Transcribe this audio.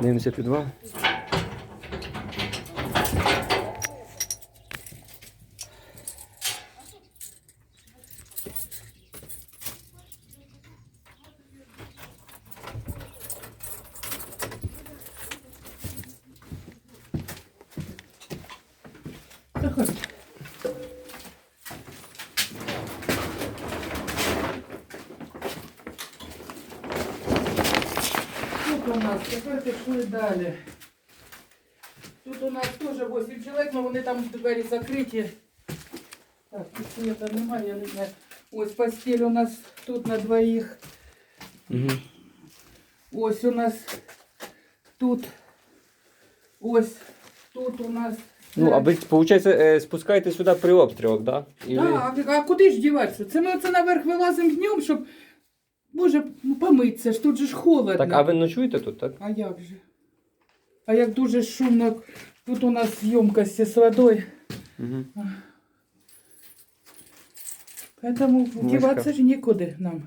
Дивимося підвал. Заходь. У нас, тепер пішли далі. Тут у нас теж 8 чоловік, але вони там двері закриті. Так, тут света немає, я не знаю. Ось постіль у нас тут на двоїх. Угу. Ось у нас тут. Ось тут у нас. Ну, а ви, виходить, спускаєте сюди при обстрілах, да? І ви- Так, а, а куди ж діватися? Це ми оце наверх вилазимо днем, щоб. Боже, ну помитися ж, тут же ж холодно. Так, а ви ночуєте тут, так? А як же? А як дуже шумно, тут у нас ємкості з водою. Угу. Поэтому Мишка. діватися ж нікуди нам.